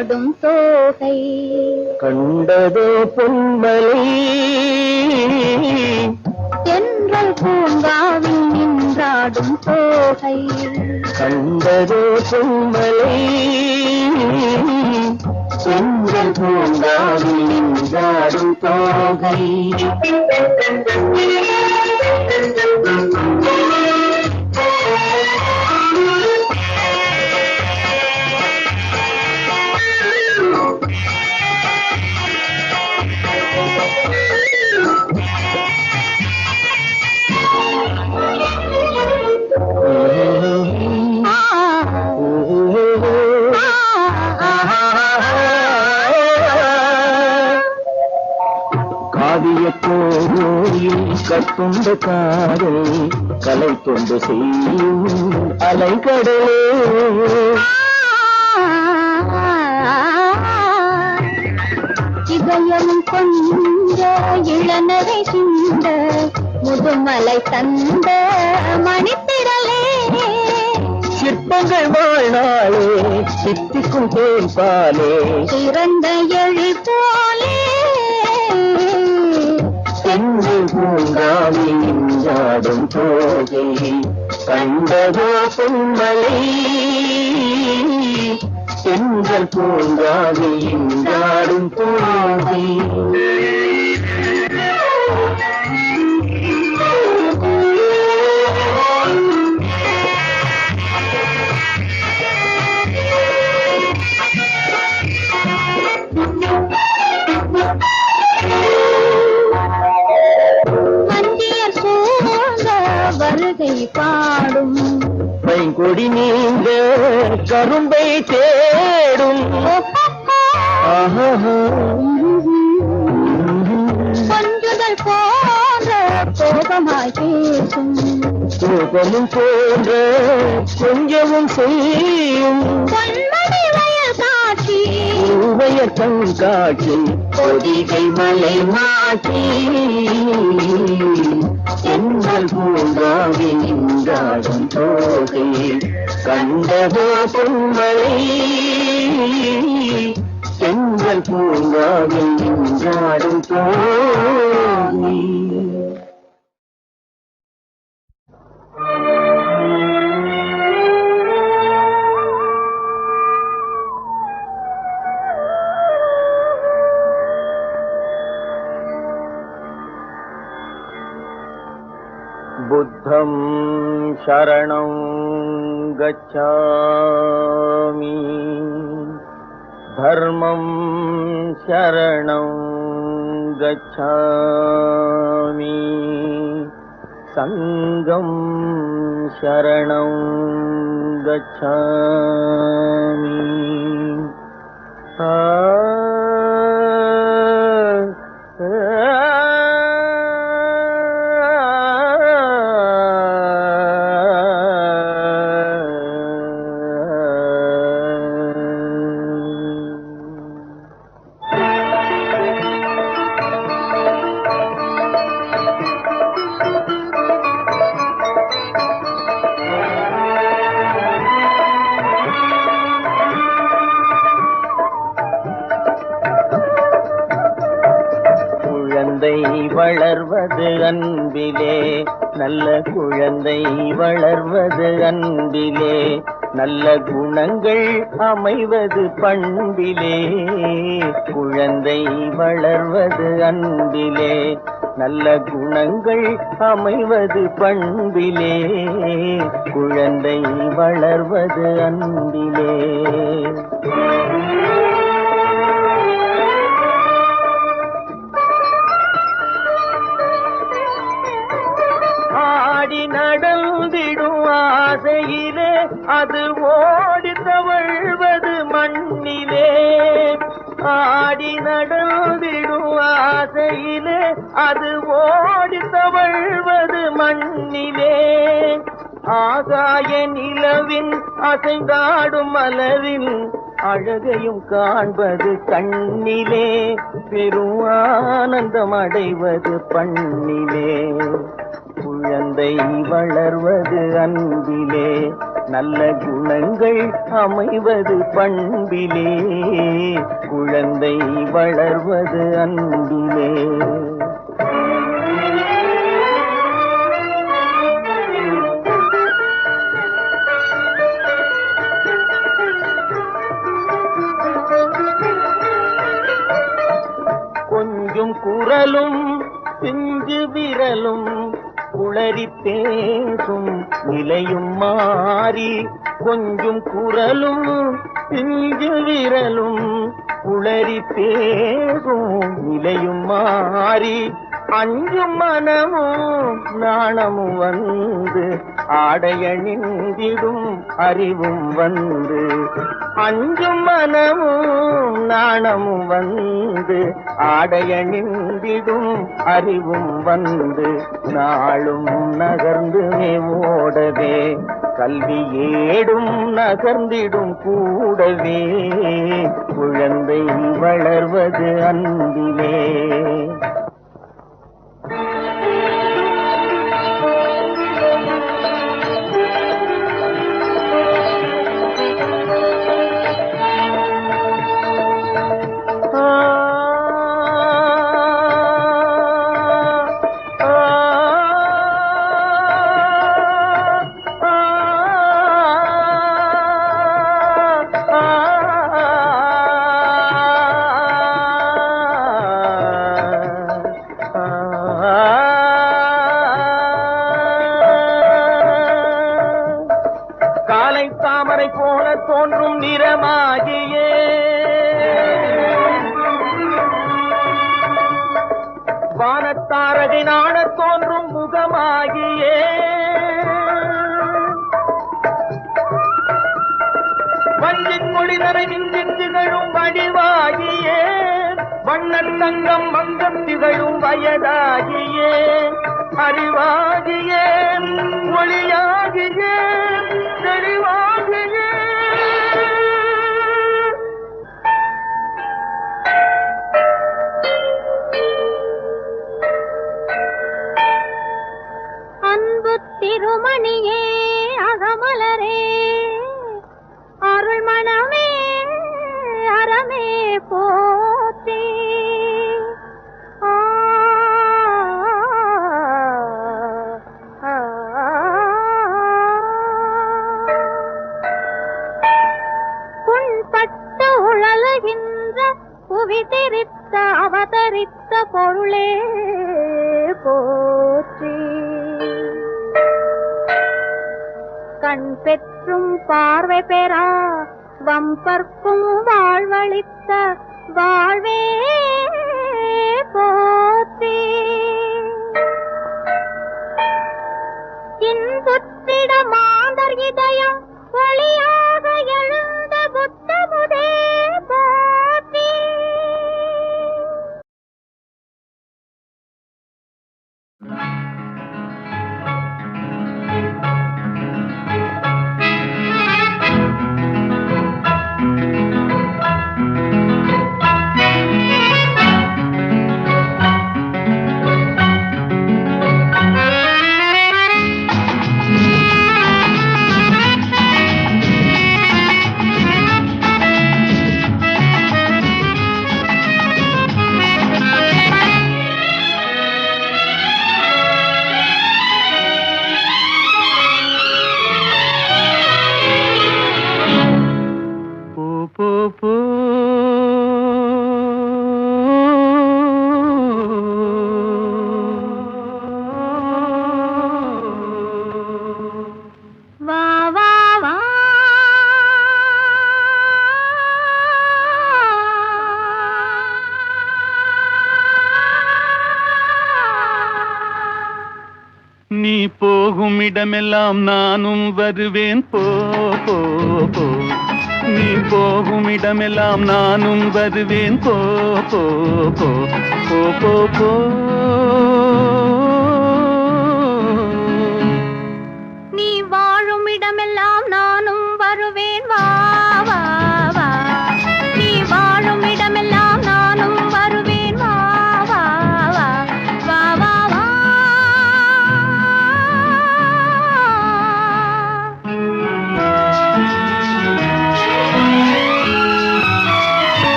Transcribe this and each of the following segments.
நின்றாடும் தோகை. கண்டதோ பொன்மலை. தென்றல் பூங்காவில் நின்றாடும் தோகை. கண்டதோ பொன்மலை. சென்றல் பூங்காவில் நின்றாடும் தோகை. கோயில் கட்டுண்ட காதல் கலை கொண்டு செய்யும் அலைக்கடலே இதயம் கொஞ்ச இளநரை சிந்த முதுமலை தந்த மணித்திரலே சிற்பங்கள் வாழ்நாளே சித்திக்கும் தேன் பாலே. பூங்காவில் நின்றாடும் போகை கண்டதோ பொன்மலை. சென்றல் பூங்காவில் நின்றாடும் போகை கோபமும் போன்ற கொஞ்சமும் செய்யும் பொன்மணி வயல் காட்சி. கண்காட்சி பொதிகை மலை மாற்றி எங்கள் பூங்காவின் நின்றாடும் தோகை கண்டதோ பொன்மலை. எங்கள் பூங்காவின் நின்றாடும் தோகை. बुद्धं शरणं गच्छामि। धर्मं शरणं गच्छामि। सङ्गं शरणं गच्छामि வளர்வது அன்பிலே. நல்ல குழந்தை வளர்வது அன்பிலே. நல்ல குணங்கள் அமைவது பண்பிலே. குழந்தை வளர்வது அன்பிலே. நல்ல குணங்கள் அமைவது பண்பிலே. குழந்தை வளர்வது அன்பிலே. ஆடி நடந்திடும் ஆசையிலே அது ஓடி தவழ்வது மண்ணிலே. ஆடி நடந்திடும் ஆசையிலே அது ஓடி தவழ்வது மண்ணிலே. ஆகாய நிலவின் அசைந்தாடும் மலரின் அழகையும் காண்பது கண்ணிலே. பெரும் ஆனந்தம் அடைவது பண்ணிலே. குழந்தை வளர்வது அன்பிலே நல்ல குணங்கள் அமைவது பண்பிலே. குழந்தை வளர்வது அன்பிலே. குரலும் பிஞ்சு விரலும் உளறி பேசும் நிலையும் மாறி கொஞ்சம் குரலும் பிஞ்சு விரலும் உளறி பேசும் நிலையும் மாறி அஞ்சும் மனமும் நாணமும் வந்து ஆடையணிந்திடும் அறிவும் வந்து அஞ்சும் மனமும் நாணமும் வந்து ஆடையணிந்திடும் அறிவும் வந்து நாளும் நகர்ந்து ஓடவே கல்வி ஏடும் நகர்ந்திடும் கூடவே குழந்தை வளர்வது அன்பிலே. வண்ணன் தங்கம் மங்கம் திகழும் வயதாகியே. அறிவாகியே. வம்பர்க்கும் வாழ்வளித்த வாழ்வே போற்றி. இன்புத்திட மாதர் இதயம் ஒளியாக எழு போகும் நானும் வருவேன். போ போ போ. நீ போகும் இடமெல்லாம் நானும் வருவேன். போ போ போ. போ போ போ. நீ வாழும் இடமெல்லாம் நானும் வருவேன். வா.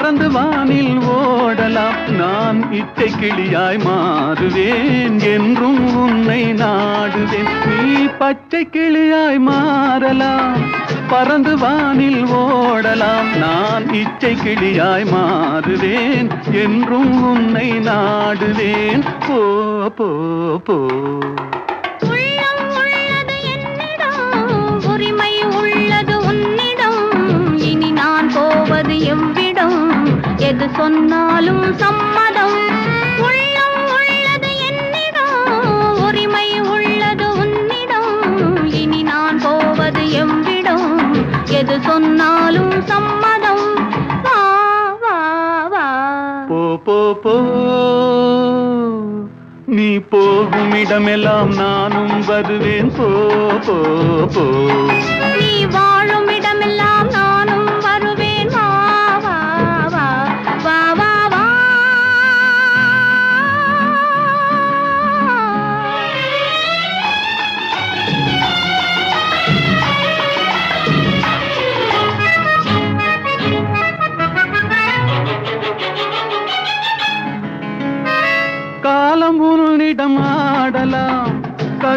பறந்து வானில் ஓடலாம். நான் இச்சை கிளியாய் மாறுவேன் என்றும் உன்னை நாடுவேன். நீ பச்சை கிளியாய் மாறலாம் பறந்து வானில் ஓடலாம். நான் இச்சை கிளியாய் மாறுவேன் என்றும் உன்னை நாடுவேன். போ போ போ. எது சொன்னாலும் சம்மதம். உள்ளம் உள்ளது என்னிடம் உரிமை உள்ளது உன்னிடம். இனி நான் போவது எவ்விடம் எது சொன்னாலும் சம்மதம். வா வா வா. போ போ போ. நீ போகும் இடமெல்லாம் நானும் வருவேன். போ போ போ. நீ வாழும்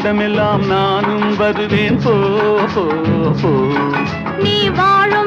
இடமெல்லாம் நானும் வருவேன் போ. நீ வாழும்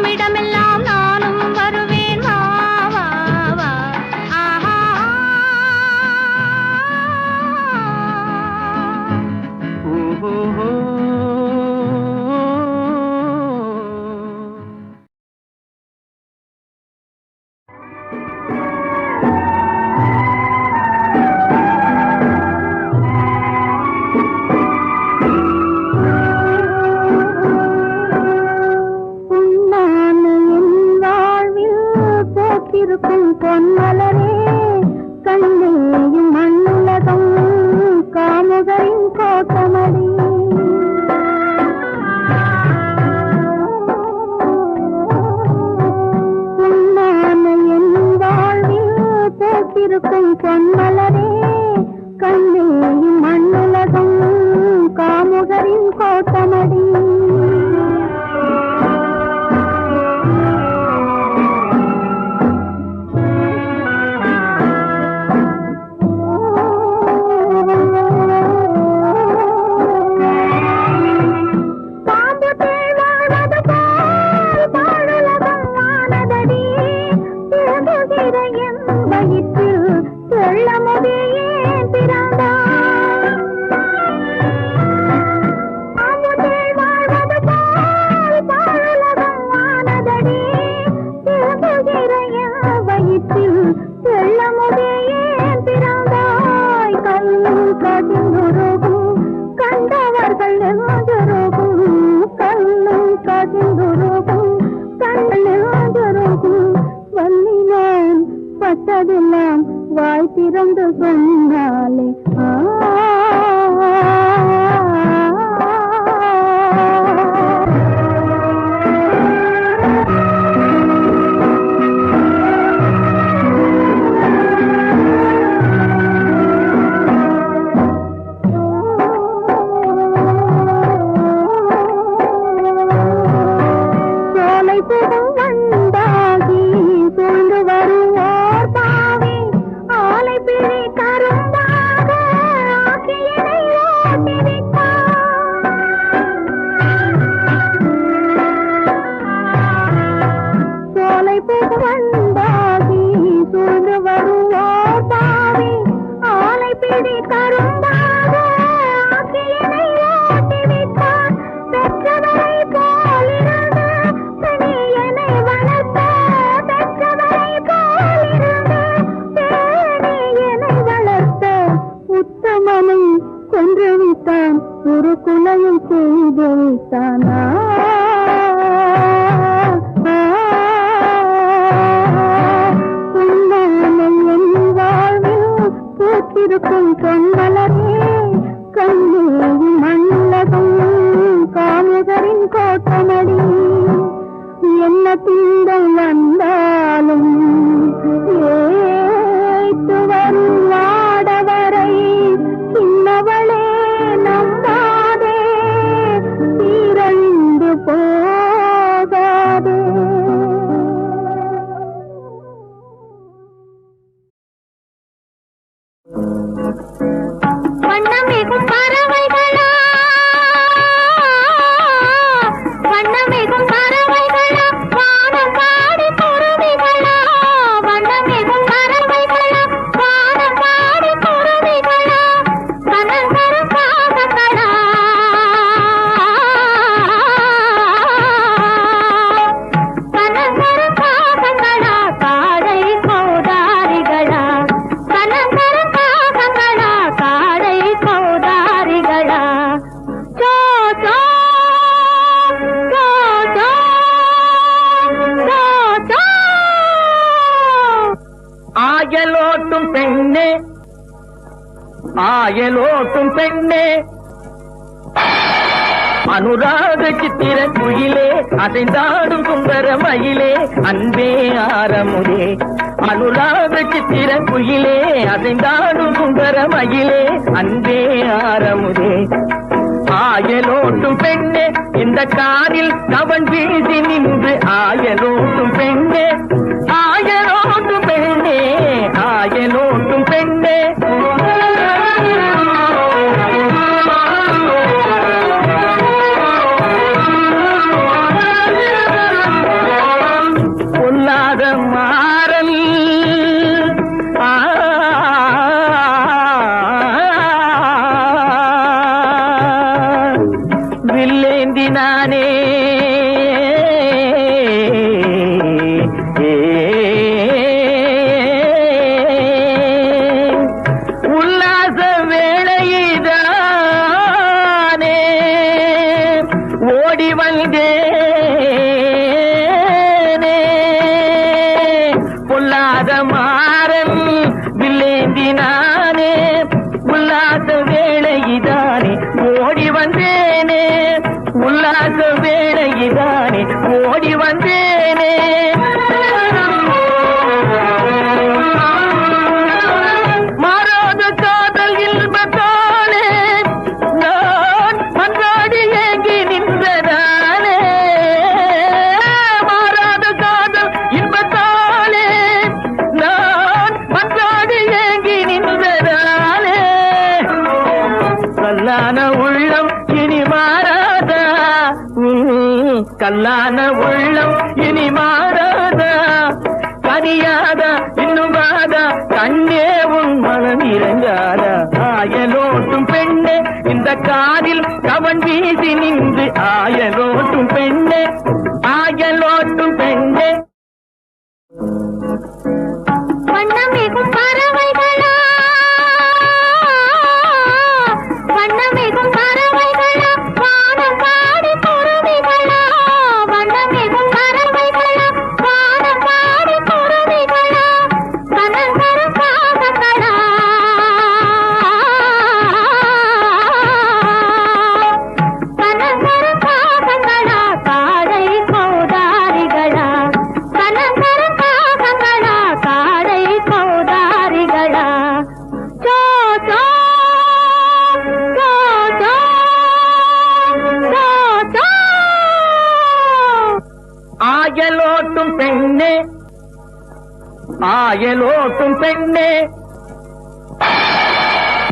சொன்னதெல்லாம் வாய் திறந்து சொன்னாலே இருக்கின்றொன்னலரே கண்ணீரும் மன்னகும் காமுகரின் கோட்டமடி என்ன திங்கள் வந்தாலும் ஏ அன்பே ஆரமுதே. அனுராக சித்திர குயிலே அசைந்தாடும் சுந்தர மயிலே. அன்பே ஆரமுதே. ஆயலோட்டும் பெண்ணே இந்த காரில் கவன் வீசி நின்று ஆயலோட்டும் பெண்ணே. ஆயலோட்டும் பெண்ணே ஆயலோட்டும் பெண்ணே. கல்லான உள்ளம் இனி மாறாதா? கனியாதா? இன்னும் வாதா? கண்ணே உன் மனம் இறங்காதா? ஆயலோட்டும் பெண்ணே இந்த காதில் கவன் வீசி நின்று ஆயலோட்டும் பெண்ணே. ஆயலோ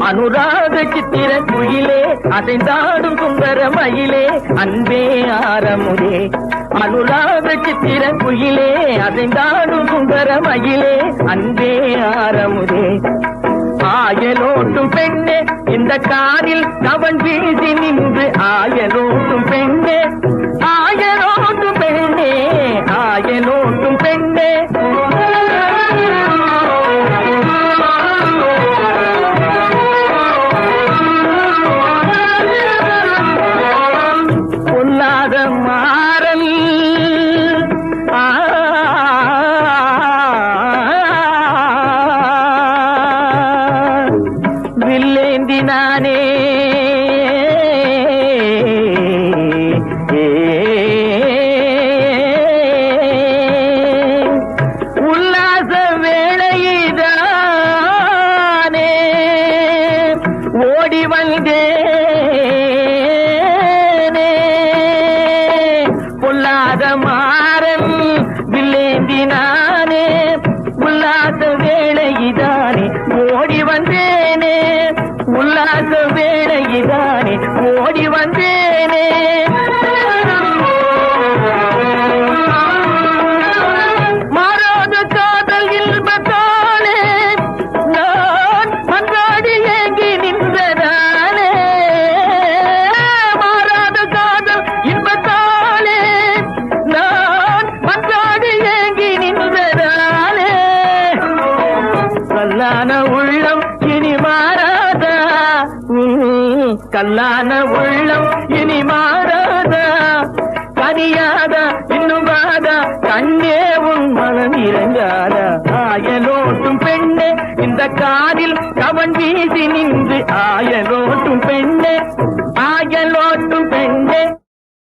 அனுராத சித்திர குயிலே அசைந்தாடும் சுந்தர மயிலே அன்பே ஆரமுதே. அனுராத சித்திர குயிலே அசைந்தாடும் சுந்தர மயிலே அன்பே ஆரமுதே. ஆயலோட்டும் பெண்ணே இந்த காரில் கவன் வீசி நின்று ஆயலோட்டும் பெண்ணே. ஆயலோட்டும் பெண்ணே ஆயலோட்டும் பெண்ணே.